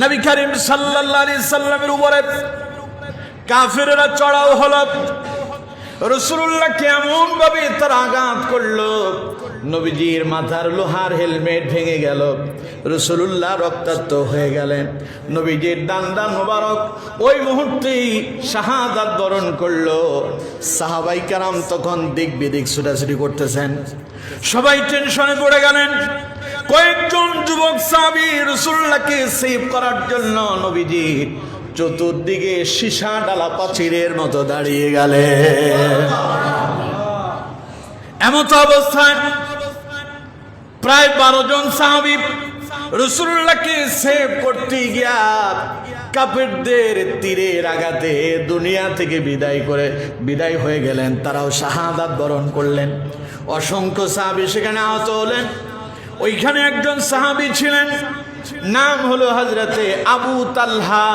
নবী করিম সাল্লাল্লাহু সাল্লামের উপরে কাফেররা চড়াও হলো। রসুল্লাহ কেমন ভাবে তার আঘাত করল। নবীজির মাথার লোহার হেলমেট ভেঙে গেল। রসুল্লাহ রক্তাক্ত হয়ে গেলেন। নবীজির দান মোবারক ওই মুহূর্তেই শাহাদাত বরণ করল। সাহাবাই কারাম তখন দিক বিদিক ছুটাছুটি করতেছেন। সবাই টেনশনে পড়ে গেলেন। কয়েকজন যুবক সাবি রসুল্লাহকে সেভ করার জন্য নবীজির চতুর্দিকে সীসা ডালা পাচিরের মতো দাঁড়িয়ে গেলে এমত অবস্থায় প্রায় বারো জন সাহাবি রসুল্লাহকে সেভ করতে গিয়া কাপেরদের তীরের আঘাতে দুনিয়া থেকে বিদায় করে বিদায় হয়ে গেলেন। তারাও শাহাদাত বরণ করলেন। অসংখ্য সাহাবি সেখানে আহত হলেন। ওইখানে একজন সাহাবি ছিলেন। নাম হলো হজরতে আবু তালহা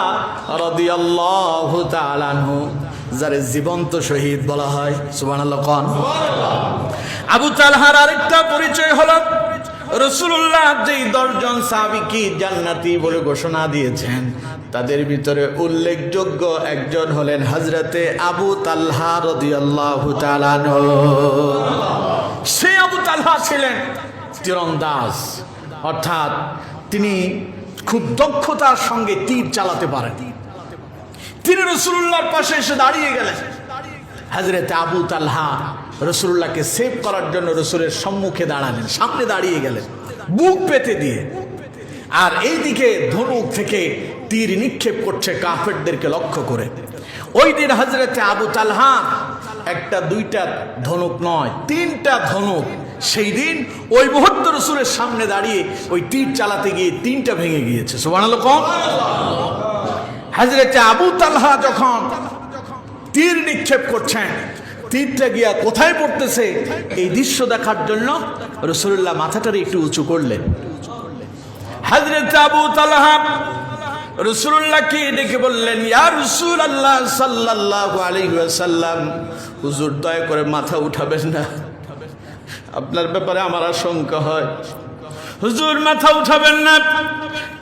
রদিয়াল্লাহু তাআলাহু যারে জীবন্ত শহীদ বলা হয়। সুবহানাল্লাহ, কোন। আবু তালহার আরেকটা পরিচয় হলো রসুল্লাহ যেই দশজন সাহাবিকে জান্নাতি বলে ঘোষণা দিয়েছেন, তাদের ভিতরে উল্লেখযোগ্য একজন হলেন হজরতে আবু তালহা রদিয়াল্লাহু তাআলাহু সে আবু তালহা ছিলেন। তীরন্দাজ। অর্থাৎ তিনি খুব দক্ষতার সঙ্গে তীর চালাতে পারেন। তিনি রসুল্লাহর পাশে এসে দাঁড়িয়ে গেলেন। হাজরেতে আবু তালহা রসুল্লাহকে সেভ করার জন্য রসুলের সম্মুখে দাঁড়ালেন, সামনে দাঁড়িয়ে গেলেন, বুক পেতে দিয়ে। আর এইদিকে ধনুক থেকে তীর নিক্ষেপ করছে কাফেরদেরকে লক্ষ্য করে। ওই দিন হজরতে আবু তালহা, একটা দুইটা ধনুক নয়, তিনটা ধনুক সেই দিন ওই মুহূর্ত রসুলের সামনে দাঁড়িয়ে ওই তীর চালাতে গিয়ে তিনটা ভেঙে গিয়েছে। সোমান কম। হাজরতে আবু তালহা যখন তীর নিক্ষেপ করছেন, তীরটা গিয়া কোথায় পড়তেছে এই দৃশ্য দেখার জন্য রসুল্লাহ মাথাটারে একটু উঁচু করলেন। হাজরত আবু তালহা রসুল্লাহকে ডেকে বললেন, ইয়া রসুল আল্লাহ সাল্লাহ আলাইসাল্লাম হুজুর দয়া করে মাথা উঠাবেন না। আপনার ব্যাপারে আমার আশঙ্কা হয়। হুজুর মাথা উঠাবেন না।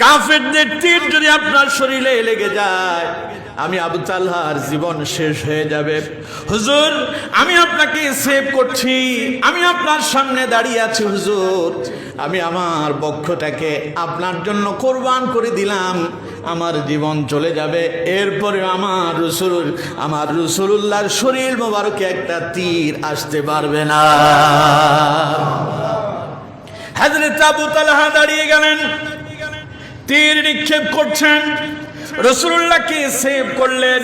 কাফেরদের তীর যদি আপনার শরীরে লেগে যায়, আমি আবু তালহার জীবন শেষ হয়ে যাবে। হুজুর, আমি আপনাকে সেভ করছি। আমি আপনার সামনে দাঁড়িয়ে আছি, হুজুর। আমি আমার বক্ষটাকে আপনার জন্য কোরবান করে দিলাম। আমার জীবন চলে যাবে। এরপরে আমার রসুল আমার রসুল্লাহর শরীর মোবারকে একটা তীর আসতে পারবে না। হাজরত আবু তালহা দাঁড়িয়ে গেলেন। তীর নিক্ষেপ করছেন। রসুল্লাহকে সেভ করলেন।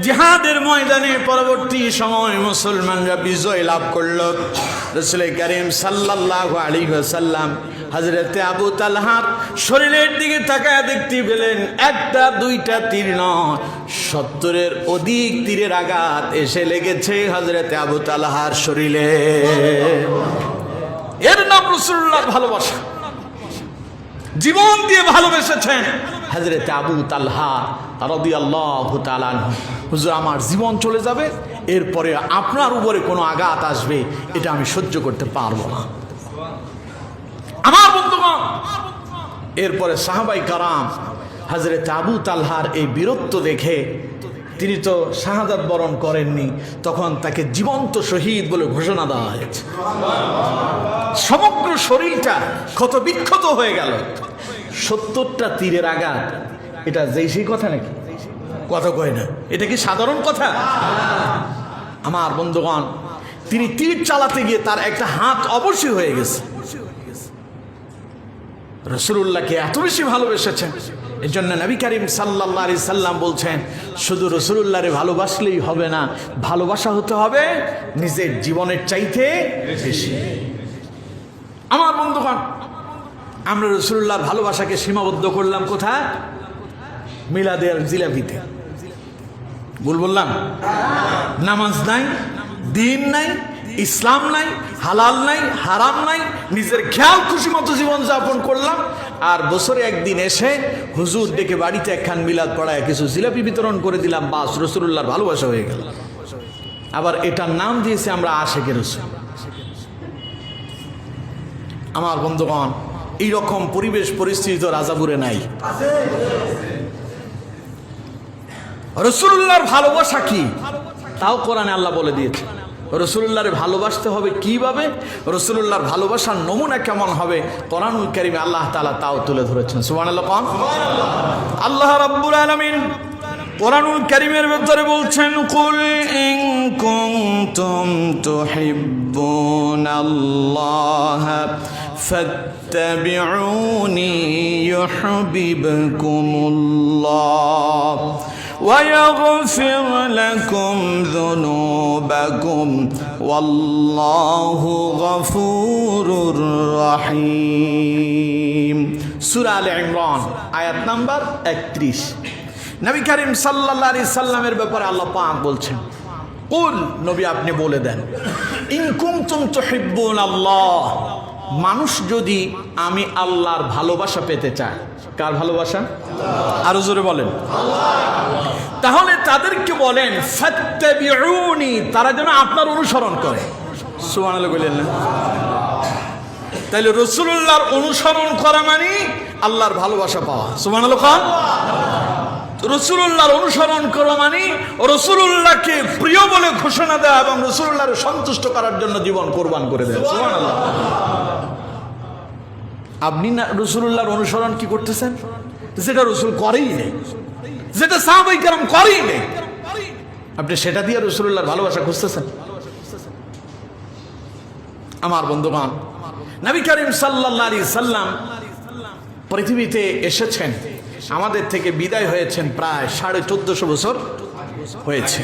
জিহাদের ময়দানে পরবর্তী সময় মুসলমানরা বিজয় লাভ করল। রসুল করিম সাল্লাহ আলী সাল্লাম হজরতে আবু তালহার শরীরের দিকে তাকায় দেখতে পেলেন, একটা, দুইটা তীর সত্তরের অধিক তীরের আঘাত এসে লেগেছে হজরতে আবু তালহার শরীরে। এর নাম রসুল্লাহর ভালোবাসা। জীবন দিয়ে ভালোবেসেছেন হাজরত আবু তালহা রদি আল্লাহ হুজুর, আমার জীবন চলে যাবে, এরপরে আপনার উপরে কোনো আঘাত আসবে, এটা আমি সহ্য করতে পারব না। আমার বন্ধুগণ, এরপরে সাহাবাই কারাম হাজরত আবু তালহার এই বীরত্ব দেখে তিনি তো শাহাদাত বরণ করেননি, তখন তাকে জীবন্ত শহীদ বলে ঘোষণা দেওয়া হয়েছে। সমগ্র শরীরটা ক্ষত বিক্ষত হয়ে গেল। সত্তরটা তীরের আঘাত, এটা যেই সেই কথা নাকি? কথা কয় না, এটা কি সাধারণ কথা? আমার বন্ধুগণ, তিনি তীর চালাতে গিয়ে তার একটা হাত অবশ্যই হয়ে গেছে। রসুল্লাহকে এত বেশি ভালোবেসেছেন। জন্য নবী করিম সাল্লাহ আলি সাল্লাম বলছেন, শুধু রসুল্লাহরে ভালোবাসলেই হবে না, ভালোবাসা হতে হবে নিজের জীবনের চাইতে বেশি। আমার বন্ধুগণ, আমরা রসুল্লাহর ভালোবাসাকে সীমাবদ্ধ করলাম কোথায়? মিলাদের জিলাপিতে ভুল বললাম? নামাজ নাই, দিন নাই ইসলাম নাই, হালাল নাই, হারাম নাই, নিজের খেয়াল খুশি মতো জীবন যাপন করলাম। আর বছরে একদিন এসে হুজুর ডেকে বাড়িতে একখান মিলাদ পড়ায় কিছু জিলাপি বিতরণ করে দিলাম, বাস রসুল্লাহর ভালোবাসা হয়ে গেল। আবার এটার নাম দিয়েছে আমরা আশেকের রসুল। আমার বন্ধুগণ, এইরকম পরিবেশ পরিস্থিতি তো রাজাপুরে নাই। রসুল্লাহর ভালোবাসা কি? তাও কোরআনে আল্লাহ বলে দিয়েছে। রসুল্লাহরে ভালোবাসতে হবে কীভাবে? রসুল্লাহর ভালোবাসার নমুনা কেমন হবে? কোরআনুল কারিমে আল্লাহ তাআলা তাও তুলে ধরেছেন। সুবান আল্লাহ কন আল্লাহ রাব্বুল আলামিন কোরআনুল ভেতরে বলছেন ويغفر لكم ذنوبكم والله غفور رحيم সূরা আলে ইমরান আয়াত নাম্বার 31 নবী করিম সাল্লাল্লাহু আলাইহি সাল্লামের ব্যাপারে আল্লাহ পাক বলছেন কুল নবী আপনি বলে দেন ইন কুনতুম তুহিব্বুন আল্লাহ মানুষ যদি আমি আল্লাহর ভালোবাসা পেতে চায় কার ভালোবাসা? আরও জোরে বলেন। তাহলে তাদেরকে বলেন তারা যেন আপনার অনুসরণ করে। সুবহানাল্লাহ বললেন না? তাহলে রসুল্লাহর অনুসরণ করা মানে আল্লাহর ভালোবাসা পাওয়া। সুবহানাল্লাহ খান। রসুল্লাহর অনুসরণ করা মানে রসুল্লাহকে প্রিয় বলে ঘোষণা দেওয়া এবং রসুল্লাহর সন্তুষ্ট করার জন্য জীবন কোরবান করে দেয় সুবহানাল্লাহ। আপনি না রসুল্লাহর অনুসরণ কি করতেছেন? যেটা রসুল করেই নেই। যেটা সাহাবাই কারাম করেই নেই। আপনি সেটা দিয়ে রসুল্লাহর ভালোবাসা খুঁজতেছেন? আমার বন্ধুগণ, নবী করিম সাল্লাহ সাল্লাম পৃথিবীতে এসেছেন। আমাদের থেকে বিদায় হয়েছেন প্রায় সাড়ে চোদ্দশো বছর হয়েছে।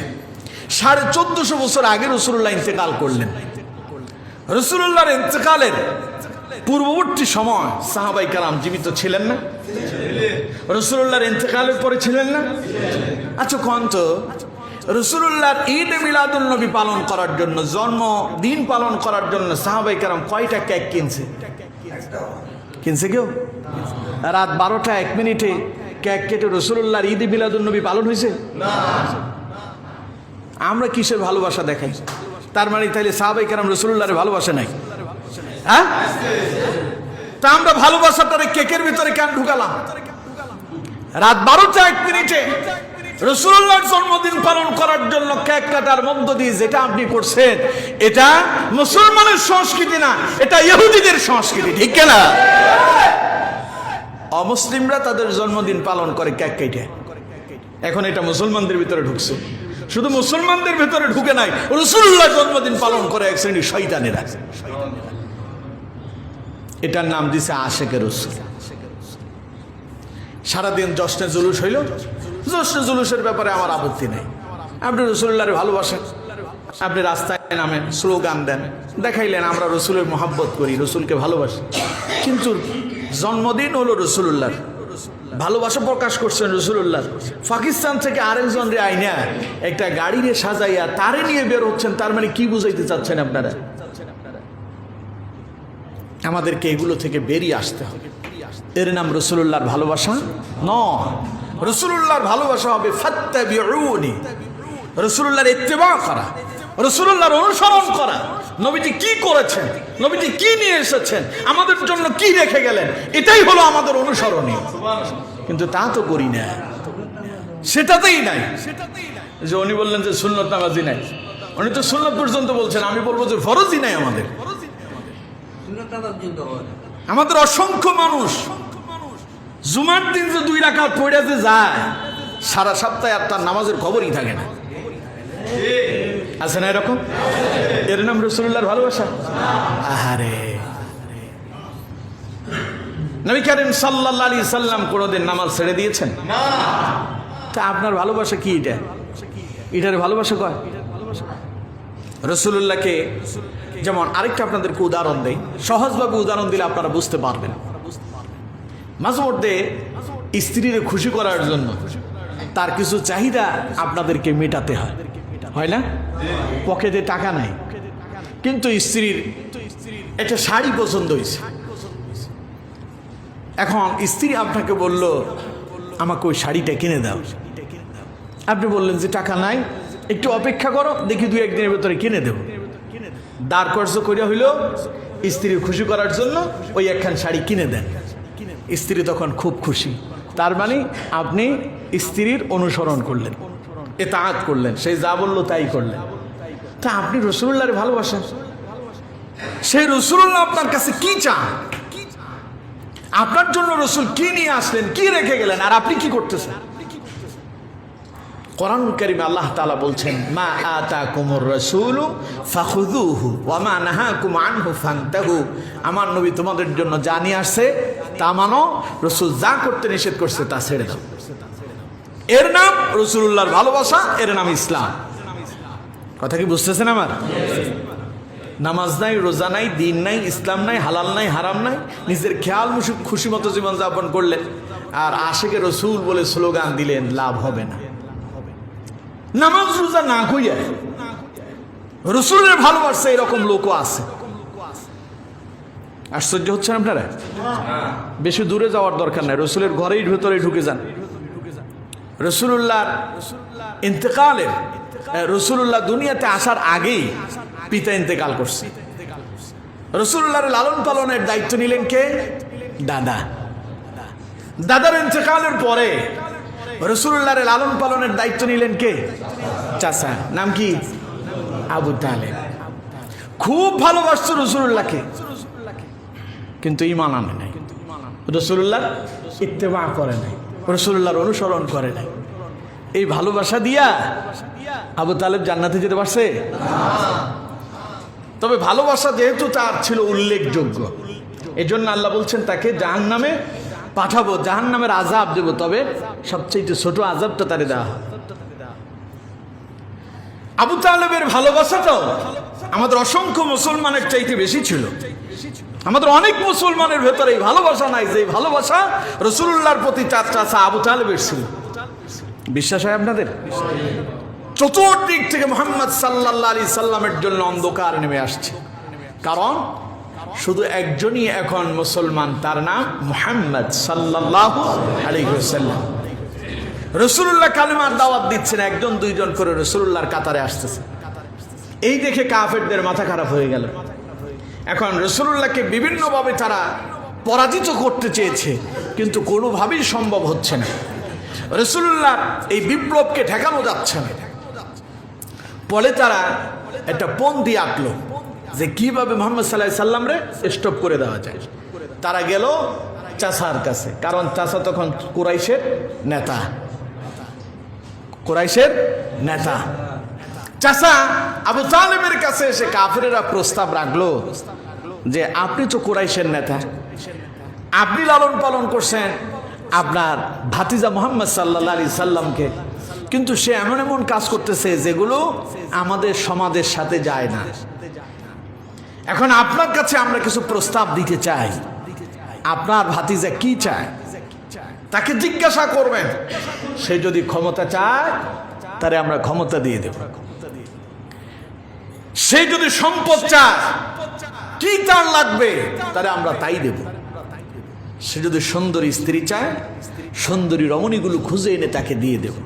সাড়ে চোদ্দশো বছর আগে রসুল্লাহ ইন্তেকাল করলেন। রসুল্লাহর ইন্তেকালের পূর্ববর্তী সময় সাহাবাই কালাম জীবিত ছিলেন না? রসুল্লাহর ইন্তেকালের পরে ছিলেন না? আচ্ছা কন তো? রসুল্লাহর ঈদ মিলাদুল নবী পালন করার জন্য, জন্মদিন পালন করার জন্য সাহাবাই কালাম কয়টা কেক কিনছে? কিনছে কেউ? রাত বারোটা এক মিনিটে কেক কেটে রসুল্লাহর ঈদ মিলাদুল নবী পালন হয়েছে? আমরা কিসের ভালোবাসা দেখাই? তার মানে তাইলে সাহাবাই কালাম রসুল্লাহরে ভালোবাসা নাই। হ্যাঁ? তা আমরা ভালোবাসাটারে কেকের ভিতরে কেন ঢুকালাম? রাত বারোটা এক মিনিটে রসুল্লাহর জন্মদিন পালন করার জন্য কেক কাটার মধ্য দিয়ে যেটা আপনি করছেন, এটা মুসলমানের সংস্কৃতি না, এটা ইহুদিদের সংস্কৃতি, ঠিক না অমুসলিমরা তাদের জন্মদিন পালন করে কেক কেটে। এখন এটা মুসলমানদের ভিতরে ঢুকছে। শুধু মুসলমানদের ভিতরে ঢুকে নাই রসুল্লাহ জন্মদিন পালন করে এক শ্রেণি শৈতানেরা এটার নাম দিছে আশেকের রসুল সারাদিন জশ্নে জুলুস হইল। জশ্নে জুলুসের ব্যাপারে আমার আপত্তি নেই। আপনি রসুল্লাহরে ভালোবাসেন। আপনি রাস্তায় নামেন, স্লোগান দেন। দেখাইলেন আমরা রসুলের মহাব্বত করি, রসুলকে ভালোবাসি। কিন্তু জন্মদিন হলো রসুল্লাহর ভালোবাসা প্রকাশ করছেন রসুল্লাহ পাকিস্তান থেকে আরেকজন রে আইনা, একটা গাড়ি রে সাজাইয়া তারে নিয়ে বের হচ্ছেন, তার মানে কি বুঝাইতে চাচ্ছেন আপনারা? আমাদেরকে এগুলো থেকে বেরিয়ে আসতে হবে। এর নাম রসুল্লাহর ভালোবাসা? ন রসুল্লাহর ভালোবাসা হবে ফাত্তাবিউনি। রসুল্লাহর ইত্তেবা করা। রসুল্লাহর অনুসরণ করা। নবীজি কি করেছেন? নবীজি কি নিয়ে এসেছেন? আমাদের জন্য কি রেখে গেলেন? এটাই হলো আমাদের অনুসরণীয়। কিন্তু তা তো করি না। সেটাতেই নাই। যে উনি বললেন যে সুন্নত নামাজি নাই। উনি তো সুন্নত পর্যন্ত বলছেন। আমি বলব যে ফরজই নাই আমাদের। আমাদের অসংখ্য মানুষ জুমার দিন যে দুই রাখা পড়ে যে যায় সারা সপ্তাহে আর তার নামাজের খবরই থাকে না। আছে না এরকম? এর নাম রসুল্লাহর ভালোবাসা? আহারে। নবী করিম সাল্লাহ আলী সাল্লাম কোনোদিন নামাজ ছেড়ে দিয়েছেন? তা আপনার ভালোবাসা কি এটা? এটার ভালোবাসা কয়? রসুল্লাহকে যেমন আরেকটা আপনাদেরকে উদাহরণ দেই। সহজভাবে উদাহরণ দিলে আপনারা বুঝতে পারবেন। মাঝে মধ্যে স্ত্রীর খুশি করার জন্য তার কিছু চাহিদা আপনাদেরকে মেটাতে হয়। হয় না? পকেটে টাকা নাই। কিন্তু স্ত্রীর একটা শাড়ি পছন্দ হয়েছে। এখন স্ত্রী আপনাকে বলল, আমাকে ওই শাড়িটা কিনে দাও। আপনি বললেন যে, টাকা নাই, একটু অপেক্ষা করো, দেখি দু একদিনের ভেতরে কিনে দেবো। দাঁড় কর্য করিয়া হইল স্ত্রীর খুশি করার জন্য ওই একখান শাড়ি কিনে দেন। স্ত্রী তখন খুব খুশি। তার মানে আপনি স্ত্রীর অনুসরণ করলেন এতাহাত করলেন সেই যা বলল তাই করলেন। তা আপনি রসুল্লাহরে ভালোবাসেন। সেই রসুল্লাহ আপনার কাছে কি চান আপনার জন্য রসুল কি নিয়ে আসলেন, কি রেখে গেলেন, আর আপনি কি করতেছেন? কোরআন করিমে আল্লাহ তাআলা বলছেন, মা আতা কুমুর রসুল ফাখুদুহু ওয়া মা নাহাকুম আনহু ফান্তাহু। আমার নবী তোমাদের জন্য যা নিয়ে আসছে, তা মানো, রসুল যা করতে নিষেধ করছে তা ছেড়ে দাও। এর নাম রসুল্লাহর ভালোবাসা, এর নাম ইসলাম। কথা কি বুঝতেছেন আমার? নামাজ নাই, রোজা নাই, দিন নাই, ইসলাম নাই, হালাল নাই, হারাম নাই, নিজের খেয়াল খুশি মতো জীবনযাপন করলেন। আর আশেকে রসুল বলে স্লোগান দিলেন, লাভ হবে না। নামাজ রোজা না কইয়া রসুলের ভালোবাসা এরকম লোকও আছে। আশ্চর্য হচ্ছেন আপনারা? বেশি দূরে যাওয়ার দরকার নাই। রসুলের ঘরেই ভেতরে ঢুকে যান। ইন্তেকালের রসুল্লাহ দুনিয়াতে আসার আগেই পিতা ইন্তেকাল করছে। রসুল্লাহর লালন পালনের দায়িত্ব নিলেন কে? দাদা। দাদার ইন্তেকালের পরে রসুল্লাহর লালন পালনের দায়িত্ব নিলেন কে? চাচা, নাম কি? আবু তালেব। খুব ভালোবাসত রসুল্লাহকে। কিন্তু ইমান আনে নাই। রসুল্লাহ ইত্তেমা করে নাই। রসুল্লাহর অনুসরণ করে নাই। এই ভালোবাসা দিয়া আবু তালেব জান্নাতে যেতে পারছে? তবে ভালোবাসা যেহেতু তার ছিল উল্লেখযোগ্য। এই জন্য আল্লাহ বলছেন, তাকে জাহান নামে পাঠাবো জাহান নামের আজাব দেবো, তবে সবচেয়ে ছোট আজাবটা তারে দেওয়া হবে। আবু তালেবের ভালোবাসাটাও আমাদের অসংখ্য মুসলমানের চাইতে বেশি ছিল। আমাদের অনেক মুসলমানের ভেতরে এই ভালোবাসা নাই যে ভালোবাসা রসুল্লাহর প্রতি চার চাষা আবু তালেবের ছিল। বিশ্বাস হয় আপনাদের? চতুর্দিক থেকে মোহাম্মদ সাল্লাহ আলি সাল্লামের জন্য অন্ধকার নেমে আসছে। কারণ শুধু একজনই এখন মুসলমান, তার নাম মোহাম্মদ সাল্লাহ আলিহাল্লাম রসুল্লাহ কালিমার দাওয়াত দিচ্ছেন, একজন দুইজন করে রসুল্লাহর কাতারে আসতেছে। এই দেখে কাফেরদের মাথা খারাপ হয়ে গেল। এখন রসুল্লাহকে বিভিন্নভাবে তারা পরাজিত করতে চেয়েছে, কিন্তু কোনোভাবেই সম্ভব হচ্ছে না। রসুল্লাহ এই বিপ্লবকে ঠেকানো যাচ্ছে না। ফলে তারা একটা পন্থী আঁকলো। যে কীভাবে মোহাম্মদ সাল্লাহ সাল্লামরে স্টপ করে দেওয়া যায়। তারা গেল চাষার কাছে, কারণ চাষা তখন কুরাইশের নেতা। কুরাইশের নেতা। চাষা আবু তালেবের কাছে এসে কাফেরেরা প্রস্তাব রাখল যে, আপনি তো কুরাইশের নেতা। আপনি লালন পালন করছেন আপনার ভাতিজা মোহাম্মদ সাল্লা আলি সাল্লামকে। কিন্তু সে এমন এমন কাজ করতেছে যেগুলো আমাদের সমাজের সাথে যায় না। এখন আপনার কাছে আমরা কিছু প্রস্তাব দিতে চাই। আপনার ভাতিজা কি চায়? তাকে জিজ্ঞাসা করবেন। সে যদি ক্ষমতা চায়, তারে আমরা ক্ষমতা দিয়ে দেব। সে যদি সম্পদ চায়, কি তার লাগবে, তারে আমরা তাই দেব। সে যদি সুন্দরী স্ত্রী চায়, সুন্দরী রমণীগুলো খুঁজে এনে তাকে দিয়ে দেব।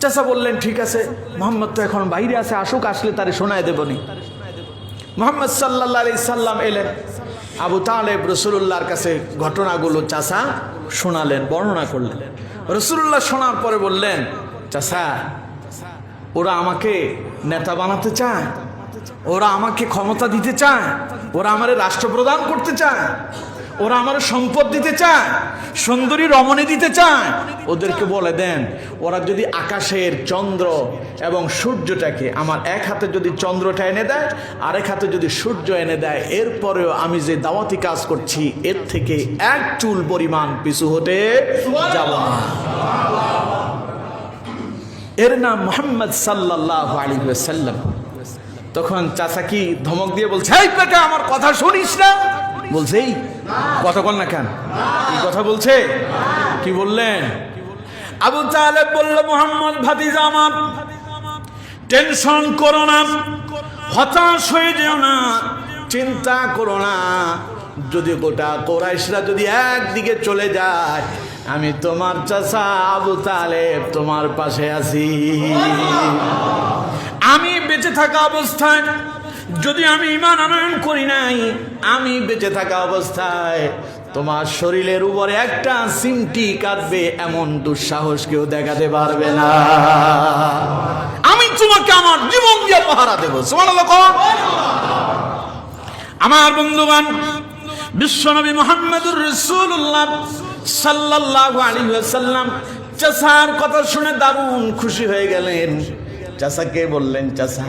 চাচা বললেন, ঠিক আছে, মোহাম্মদ তো এখন বাইরে আছে, আসুক, আসলে তারে শোনায় দেবনি মোহাম্মদ সাল্লাহ আলি সাল্লাম এলেন। আবু তালেব রসুল্লাহর কাছে ঘটনাগুলো চাষা শোনালেন, বর্ণনা করলেন। রসুল্লাহ শোনার পরে বললেন চাষা ওরা আমাকে নেতা বানাতে চায়, ওরা আমাকে ক্ষমতা দিতে চায়, ওরা আমার রাষ্ট্রপ্রধান করতে চায় ওরা আমার সম্পদ দিতে চায়, সুন্দরী রমণী দিতে চায়। ওদেরকে বলে দেন, ওরা যদি আকাশের চন্দ্র এবং সূর্যটাকে আমার এক হাতে যদি চন্দ্রটা এনে দেয়, আরেক হাতে যদি সূর্য এনে দেয়, এরপরেও আমি যে দাওয়াতি কাজ করছি, এর থেকে এক চুল পরিমাণ পিছু হতে যাব এর নাম মোহাম্মদ সাল্লাহ আলী সাল্লাম তখন চাচা কি ধমক দিয়ে বলছে আমার কথা শুনিস না? বলছে এই কথা বল না কেন? এই কথা বলছে? কি বললেন? আবু তালেব বলল, মোহাম্মদ ভাতিজা আমার, টেনশন করো না, হতাশ হয়ে যেও না, চিন্তা করো না। যদি গোটা কোরাইশরা যদি একদিকে চলে যায়, আমি তোমার চাষা আবু তালেব তোমার পাশে আছি। আমি বেঁচে থাকা অবস্থায় যদি আমি ইমান আনয়ন করি নাই, আমি বেঁচে থাকা অবস্থায় তোমার শরীরের উপরে একটা সিমটি কাটবে, এমন দুঃসাহস কেউ দেখাতে পারবে না। আমি তোমাকে আমার জীবন দিয়ে পাহারা দেবো আমার বন্ধুগণ, বিশ্বনবী মোহাম্মদুর রসুল্লাহ সাল্লাল্লাহু আলাইহি ওয়াসাল্লাম চাচার কথা শুনে দারুণ খুশি হয়ে গেলেন। চাষাকে বললেন, চাচা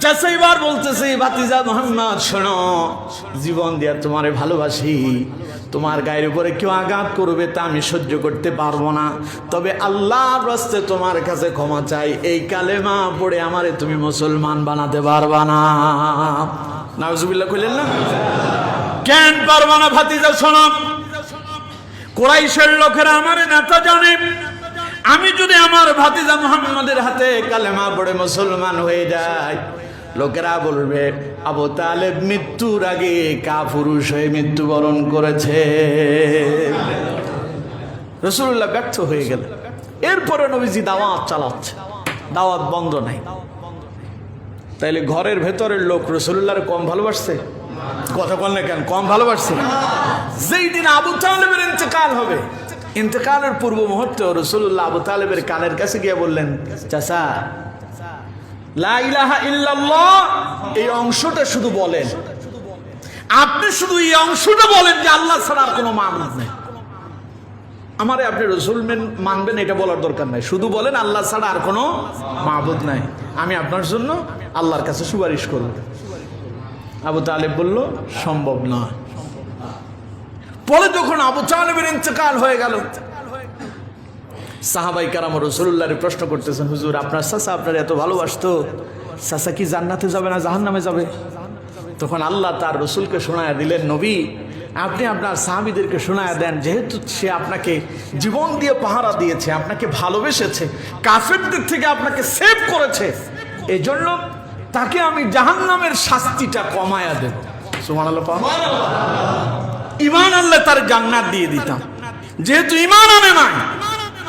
চাষাইবার বলতেছে, ভাতিজা মোহাম্মদ, শোনো, জীবন দিয়া তোমারে ভালোবাসি। তোমার গায়ের উপরে কেউ আঘাত করবে তা আমি সহ্য করতে পারব না। তবে আল্লাহর রাস্তে তোমার কাছে ক্ষমা চাই। এই কালেমা পড়ে আমারে তুমি মুসলমান বানাতে পারবা না। নাউজুবিল্লাহ, কইলেন না? কেন পারবা না, ভাতিজা, শোনো। কোরাইশের লোকেরা আমারে নেতা জানে। আমি যদি আমার ভাতিজা মোহাম্মদের হাতে কালেমা পড়ে মুসলমান হয়ে যায় লোকেরা বলবে, আবু তালেব মৃত্যুর আগে কা পুরুষ হয়ে মৃত্যুবরণ করেছে। রসুল্লাহ ব্যর্থ হয়ে গেল এরপরে নবীজি দাওয়াত চালাচ্ছে। দাওয়াত বন্ধ নাই। তাইলে ঘরের ভেতরের লোক রসুল্লাহর কম ভালোবাসছে? কথা বললে কেন, কম ভালোবাসছে? যেই দিন আবু তালেবের ইন্তেকাল হবে, ইন্তেকালের পূর্ব মুহূর্তে রসুল্লাহ আবু তালেবের কানের কাছে গিয়ে বললেন, চাচা লা ইলাহা ইল্লাল্লাহ, এই অংশটা শুধু বলেন। আপনি শুধু এই অংশটা বলেন যে আল্লাহ ছাড়া আর কোনো মামুদ নেই। আমারে আপনি রসুল মানবেন, এটা বলার দরকার নাই। শুধু বলেন আল্লাহ ছাড়া আর কোনো মাহবুদ নাই। আমি আপনার জন্য আল্লাহর কাছে সুপারিশ করব। আবু তালেব বলল, সম্ভব না। পরে যখন আবু তালেবের ইন্তেকাল হয়ে গেল সাহাবাই কারাম রসুল্লাহরে প্রশ্ন করতেছেন, হুজুর, আপনার চাচা আপনার এত ভালোবাসতো, চাচা কি জান্নাতে যাবে না জাহান নামে যাবে? তখন আল্লাহ তার রসুলকে শোনায় দিলেন, নবী, আপনি আপনার সাহাবিদেরকে শোনায় দেন, যেহেতু সে আপনাকে জীবন দিয়ে পাহারা দিয়েছে, আপনাকে ভালোবেসেছে, কাফেরদের থেকে আপনাকে সেভ করেছে এই জন্য তাকে আমি জাহান্নামের শাস্তিটা কমায়া দেব। সুমান ইমান আল্লাহ তার জান্নাত দিয়ে দিতাম। যেহেতু ইমান আনে নাই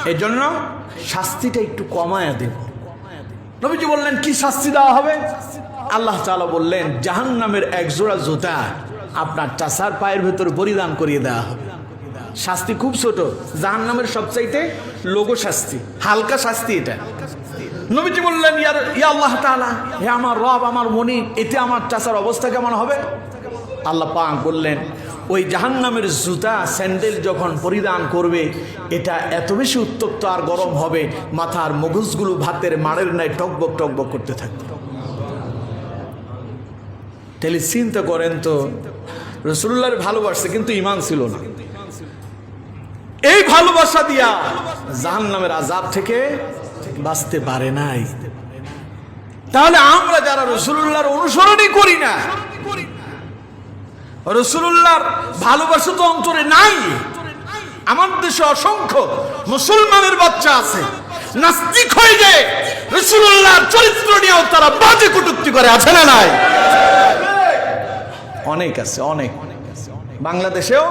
এই জন্য শাস্তিটা একটু কমায়া দেব। নবীজি বললেন, কি শাস্তি দেওয়া হবে? আল্লাহ তাআলা বললেন, জাহান্নামের এক জোড়া জুতা আপনার চাষার পায়ের ভেতর পরিধান করিয়ে দেওয়া হবে। শাস্তি খুব ছোট, জাহান্নামের সবচাইতে লঘু শাস্তি, হালকা শাস্তি এটা। নবীজি বললেন, ইয়ার, ইয়া আল্লাহ তাআলা, হে আমার রব, আমার মনি এতে আমার চাষার অবস্থা কেমন হবে? আল্লাহ পাক বললেন ওই জাহান্নামের জুতা, স্যান্ডেল যখন পরিধান করবে, এটা এত বেশি উত্তপ্ত আর গরম হবে, মাথার মগজগুলো ভাতের মাড়ের নাই টকবক টকবক করতে থাকবে। তাহলে চিন্তা করেন তো রসুল্লাহর ভালোবাসছে কিন্তু ইমান ছিল না। এই ভালোবাসা দিয়া জাহান্নামের আজাব থেকে বাঁচতে পারে নাই। তাহলে আমরা যারা রসুল্লাহর অনুসরণই করি না রসুল্লাহর ভালোবাসা তো অন্তরে নাই। আমার দেশে অসংখ্য মুসলমানের বাচ্চা আছে। নাস্তিক হয়ে যায় রসুল্লাহর চরিত্র নিয়েও তারা বাজে কটুক্তি করে, আছে না নাই? অনেক আছে, অনেক। বাংলাদেশেও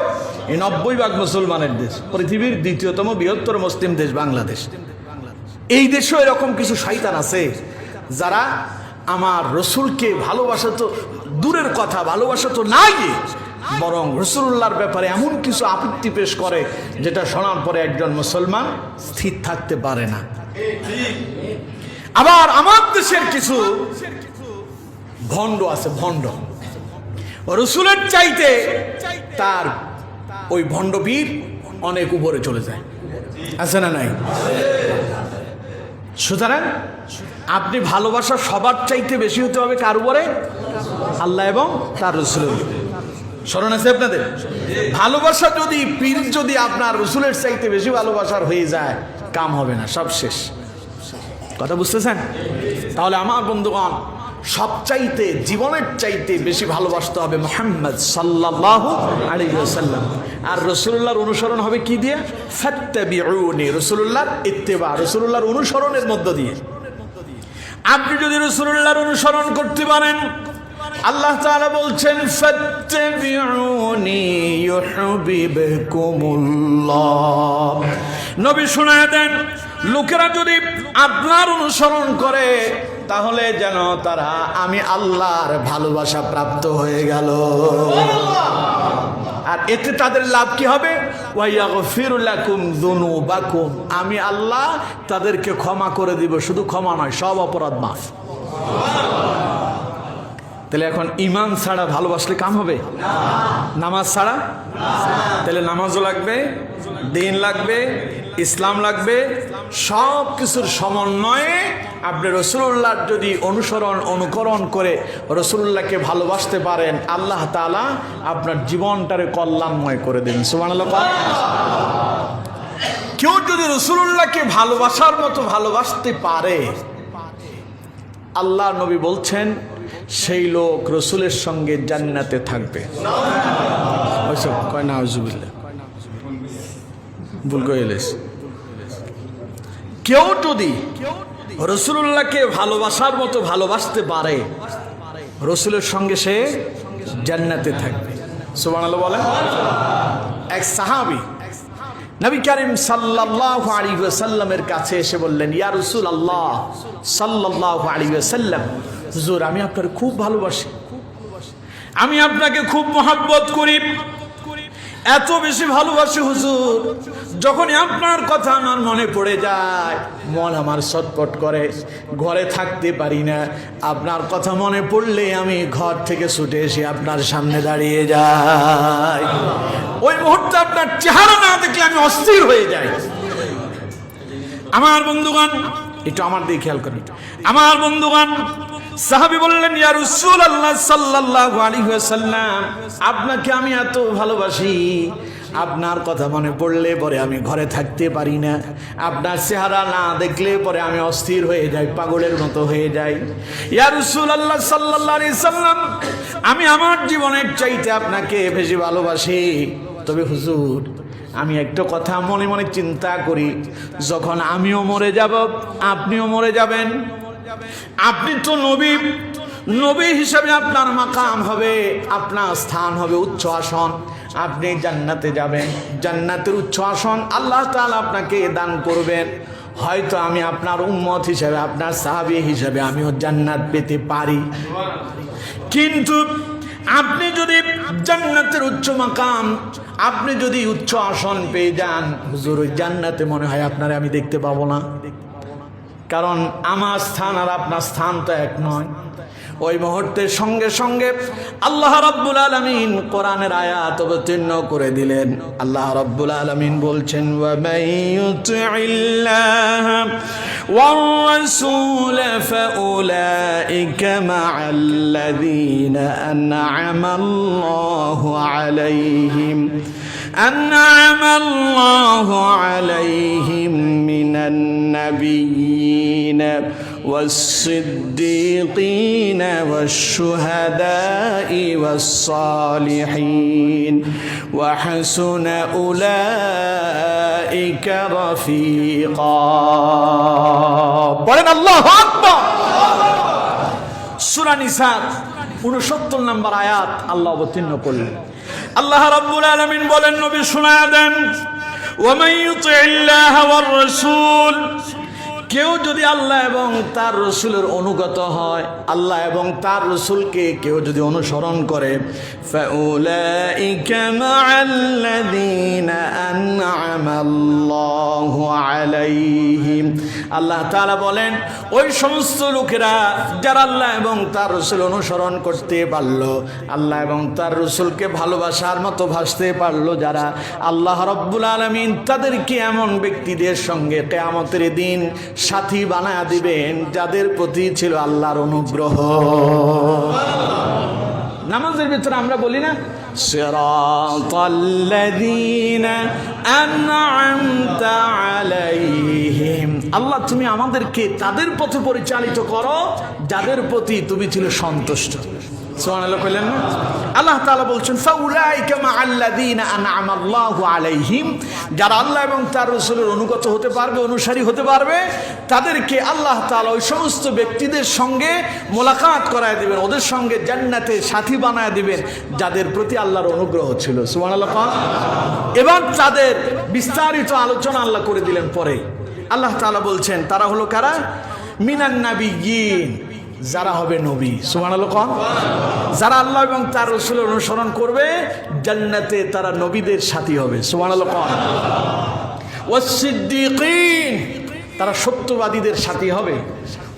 এই নব্বই ভাগ মুসলমানের দেশ, পৃথিবীর দ্বিতীয়তম বৃহত্তর মুসলিম দেশ বাংলাদেশ। এই দেশেও এরকম কিছু শয়তান আছে যারা আমার রসুলকে ভালোবাসা তো দূরের কথা, ভালোবাসা তো নাই। বরং রসুল্লাহর ব্যাপারে এমন কিছু আপত্তি পেশ করে, যেটা শোনার পরে একজন মুসলমান স্থির থাকতে পারে না। আবার আমার দেশের কিছু ভণ্ড আছে, ভণ্ড। রসুলের চাইতে তার ওই ভণ্ডবীর অনেক উপরে চলে যায়। আছে না নাই? সুতরাং আপনি ভালোবাসা সবার চাইতে বেশি হতে হবে কার উপরে? আল্লাহ এবং তার রসুলের স্মরণ আছে আপনাদের? ভালোবাসা যদি, পীর যদি আপনার রসুলের চাইতে বেশি ভালোবাসার হয়ে যায়, কাম হবে না, সব শেষ। কথা বুঝতেছেন? তাহলে আমার বন্ধুগণ সবচাইতে, জীবনের চাইতে বেশি ভালোবাসতে হবে মোহাম্মদ সাল্লাহ আলিয়াল্লাম আর রসুল্লাহর অনুসরণ হবে কি দিয়ে? ফাত্তাবিউনি রসুল্লাহর ইত্তেবা রসুল্লাহর অনুসরণের মধ্য দিয়ে। আপনি যদি রসুল্লাহর অনুসরণ করতে পারেন, আল্লাহ তাআলা বলছেন নবী শোনায় দেন, লোকেরা যদি আপনার অনুসরণ করে তাহলে যেন তারা আমি আল্লাহর ভালোবাসা প্রাপ্ত হয়ে গেল। আর এতে তাদের লাভ কি হবে? আমি আল্লাহ তাদেরকে ক্ষমা করে দিব, শুধু ক্ষমা নয়, সব অপরাধ মাফ। তাহলে এখন ইমান ছাড়া ভালোবাসলে কাম হবে? নামাজ ছাড়া? তাহলে নামাজও লাগবে, দিন লাগবে ইসলাম লাগবে, সব কিছুর সমন্বয়ে আপনি রসুল্লাহর যদি অনুসরণ, অনুকরণ করে রসুল্লাহকে ভালোবাসতে পারেন, আল্লাহ তালা আপনার জীবনটারে কল্যাণময় করে দেন। সুমান কেউ যদি রসুল্লাহকে ভালোবাসার মতো ভালোবাসতে পারে, আল্লাহ নবী বলছেন, সেই লোক রসুলের সঙ্গে জান্নাতে থাকবে। কয় না ভুল করে এলিস। কেউ যদি রসুল্লাহকে ভালোবাসার মতো ভালোবাসতে পারে, রসুলের সঙ্গে সে জান্নাতে থাকবে। সুবান বলেন। এক সাহাবি নবী করিম সাল্লাহ আলী কাছে এসে বললেন, ইয়া রসুল আল্লাহ সাল্লাহ আলী সাল্লাম আমি আপনার খুব ভালোবাসি। আমি আপনাকে খুব মহাব্বত করি। এত বেশি ভালোবাসি হুজুর। যখনই আপনার কথা আমার মনে পড়ে যায়, মন আমার ছটপট করে, ঘরে থাকতে পারি না। আপনার কথা মনে পড়লে আমি ঘর থেকে ছুটে এসে আপনার সামনে দাঁড়িয়ে যাই। ওই মুহূর্তে আপনার চেহারা না দেখলে আমি অস্থির হয়ে যাই। আমার বন্ধুগণ একটু আমার দিকে খেয়াল করেন আমার বন্ধুগণ, সাহাবি বললেন, ইয়া আল্লাহ সাল্লাল্লাহু আলাইহি ওয়াসাল্লাম, আপনাকে আমি এত ভালোবাসি। আপনার কথা মনে পড়লে পরে আমি ঘরে থাকতে পারি না। আপনার চেহারা না দেখলে পরে আমি অস্থির হয়ে যাই, পাগলের মতো হয়ে যাই। ইয়া রাসূল আল্লাহ আলাইহি সাল্লাম আমি আমার জীবনের চাইতে আপনাকে বেশি ভালোবাসি। তবে হুজুর আমি একটা কথা মনে মনে চিন্তা করি, যখন আমিও মরে যাব, আপনিও মরে যাবেন। আপনি তো নবী নবী হিসাবে আপনার মাকাম হবে, আপনার স্থান হবে উচ্চ আসন। আপনি জান্নাতে যাবেন, জান্নাতের উচ্চ আসন আল্লাহ তাআলা আপনাকে দান করবেন। হয়তো আমি আপনার উম্মত হিসাবে, আপনার সাহাবি হিসাবে আমিও জান্নাত পেতে পারি। কিন্তু আপনি যদি জান্নাতের উচ্চ মাকাম, আপনি যদি উচ্চ আসন পেয়ে যান, হুজুর, ওই জান্নাতে মনে হয় আপনারে আমি দেখতে পাবো না। কারণ আমার স্থান আর আপনার স্থান তো এক নয়। ওই মুহূর্তের সঙ্গে সঙ্গে আল্লাহ রব্বুল আলমিন কোরআনের আয়াত অবতীর্ণ করে দিলেন আল্লাহ রব্বুল আলমিন বলছেন والرسول فأولئك مع الذين أنعم الله عليهم أنعم الله عليهم من النبيين والصديقين والشهداء والصالحين وحسن أولئك رفيقا বলেন আল্লাহ আকবার সূরা নিসার 69 নম্বর আয়াত আল্লাহ অবতীর্ণ করলেন আল্লাহ রাব্বুল আলামিন বলেন নবী শোনায়া দেন ওয়ামান ইউতিল্লাহ ওয়ার রাসূল কেউ যদি আল্লাহ এবং তার রসুলের অনুগত হয়, আল্লাহ এবং তার রসুলকে কেউ যদি অনুসরণ করে আল্লাহ তালা বলেন, ওই সমস্ত লোকেরা যারা আল্লাহ এবং তার রসুল অনুসরণ করতে পারল, আল্লাহ এবং তার রসুলকে ভালোবাসার মতো ভাসতে পারল, যারা আল্লাহ রব্বুল আলমিন তাদেরকে এমন ব্যক্তিদের সঙ্গে কেয়ামতের দিন সাথী বানায় দিবেন যাদের প্রতি ছিল আল্লাহর অনুগ্রহ নামাজের ভিতরে আমরা বলি না صراط الذين أنعمت عليهم আল্লাহ তুমি আমাদেরকে তাদের পথে পরিচালিত করো যাদের প্রতি তুমি ছিল সন্তুষ্ট সুবহানাল্লাহ কইলেন না? আল্লাহ তাআলা বলছেন আল্লাহু আলাইহিম। যারা আল্লাহ এবং তার রাসূলের অনুগত হতে পারবে, অনুসারী হতে পারবে, তাদেরকে আল্লাহ তাআলা ওই সমস্ত ব্যক্তিদের সঙ্গে মোলাকাত করায় দিবেন, ওদের সঙ্গে জান্নাতে সাথী বানায় দিবেন, যাদের প্রতি আল্লাহর অনুগ্রহ ছিল। সুবহানাল্লাহ পাক এবার তাদের বিস্তারিত আলোচনা আল্লাহ করে দিলেন পরে। আল্লাহ তাআলা বলছেন, তারা হলো কারা? মিনান নাবিয়িন যারা হবে নবী। সুমান কন। যারা আল্লাহ এবং তার রসুলের অনুসরণ করবে, জান্নাতে তারা নবীদের সাথী হবে। সুমান কন। ও সিদ্দিকিন তারা সত্যবাদীদের সাথী হবে।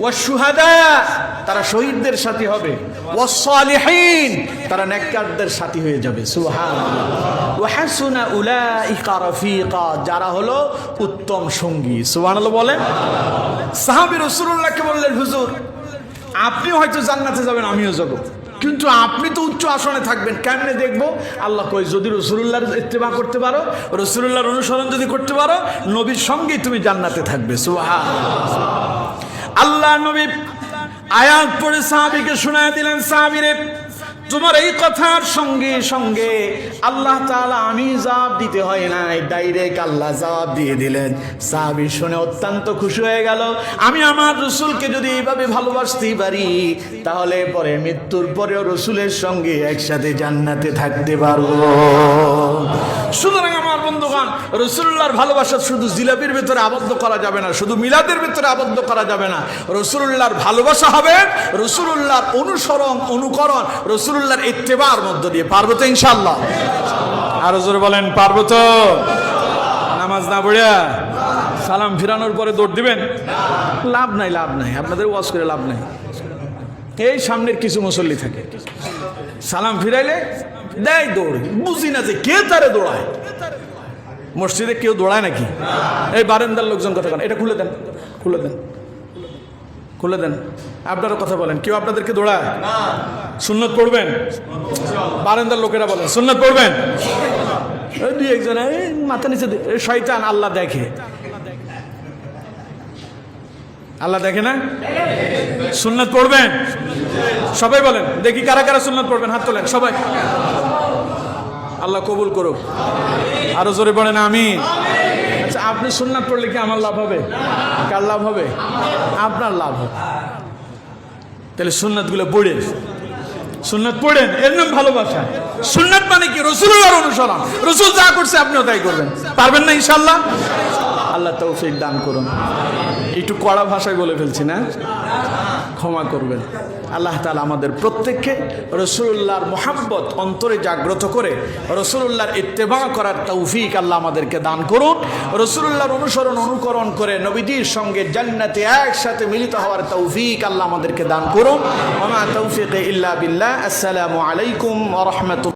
ও সুহাদা তারা শহীদদের সাথী হবে। ও সালিহীন তারা নেককারদের সাথী হয়ে যাবে। সুহান ও হাসুনা উলাইকা রফিকা, যারা হলো উত্তম সঙ্গী। সুবহানাল্লাহ বলেন। সাহাবী রাসূলুল্লাহকে বললেন, হুজুর আপনি হয়তো জান্নাতে যাবেন, আমিও যাব। কিন্তু আপনি তো উচ্চ আসনে থাকবেন, কেমনে দেখব? আল্লাহ কই যদি রসুল্লাহর ইত্তেবা করতে পারো রসুল্লাহর অনুসরণ যদি করতে পারো, নবীর সঙ্গেই তুমি জান্নাতে থাকবে সুহা আল্লাহ নবী আয়াত পরে সাহাবিকে শোনায় দিলেন, সাহাবিরে তোমার এই কথার সঙ্গে সঙ্গে আল্লাহ তালা আমি জবাব দিতে হয় নাই ডাইরেক্ট আল্লাহ জবাব দিয়ে দিলেন। সাহাবি শুনে অত্যন্ত খুশি হয়ে গেল। আমি আমার রসুলকে যদি এইভাবে ভালোবাসতে পারি, তাহলে পরে মৃত্যুর পরেও রসুলের সঙ্গে একসাথে জান্নাতে থাকতে পারব। সুতরাং আমার বন্ধুগণ, রসুল্লাহর ভালোবাসা শুধু জিলাপির ভিতরে আবদ্ধ করা যাবে না, শুধু মিলাদের ভিতরে আবদ্ধ করা যাবে না। রসুল্লাহর ভালোবাসা হবে রসুল্লাহর অনুসরণ, অনুকরণ, রসুল্লাহর ইত্তেবার মধ্য দিয়ে। পারব তো ইনশাল্লাহ আরও জোরে বলেন, পারব তো? নামাজ না পড়িয়া সালাম ফিরানোর পরে দৌড় দিবেন? লাভ নাই লাভ নাই, আপনাদের ওয়াজ করে লাভ নাই। এই সামনের কিছু মুসল্লি থাকে। সালাম ফিরাইলে দেয় দৌড়। বুঝি না যে কে তারে দৌড়ায়। মসজিদে কেউ দৌড়ায় নাকি? এই বারেন্দার লোকজন কথা এটা খুলে দেন খুলে দেন খুলে দেন। আপনারা কথা বলেন। কেউ আপনাদেরকে দৌড়ায়? সুন্নত পড়বেন? বারেন্দার লোকেরা বলেন, সুন্নত পড়বেন? ওই দুই একজন মাথা নিচে শয়তান আল্লাহ দেখে। আল্লাহ দেখে না? সুন্নত পড়বেন? সবাই বলেন, দেখি কারা কারা সুন্নত পড়বেন, হাত তোলেন, সবাই। আল্লাহ কবুল করুক। আরও জোরে বলেন আমি আচ্ছা আপনি সুন্নাত পড়লে কি আমার লাভ হবে? কার লাভ হবে? আপনার লাভ হবে। তাহলে সুন্নাতগুলো পড়েন। সুন্নাত পড়েন, এর নাম ভালোবাসা। সুন্নাত মানে কি? রসুলের অনুসরণ। রসুল যা করছে আপনিও তাই করবেন। পারবেন না ইনশাল্লাহ আল্লাহ তৌফিক দান করুন। একটু কড়া ভাষায় বলে ফেলছি না? ক্ষমা করবেন। আল্লাহ তালা আমাদের প্রত্যেককে রসুল্লাহর মোহাম্মত অন্তরে জাগ্রত করে রসুল্লাহর ইত্তেবা করার তৌফিক আল্লাহ আমাদেরকে দান করুন। রসুল্লাহর অনুসরণ অনুকরণ করে নবীজির সঙ্গে জান্নাতে একসাথে মিলিত হওয়ার তৌফিক আল্লাহ আমাদেরকে দান করুন। ওমা তৌফিক ইল্লা বিল্লাহ। আসসালামু আলাইকুম রহমতুল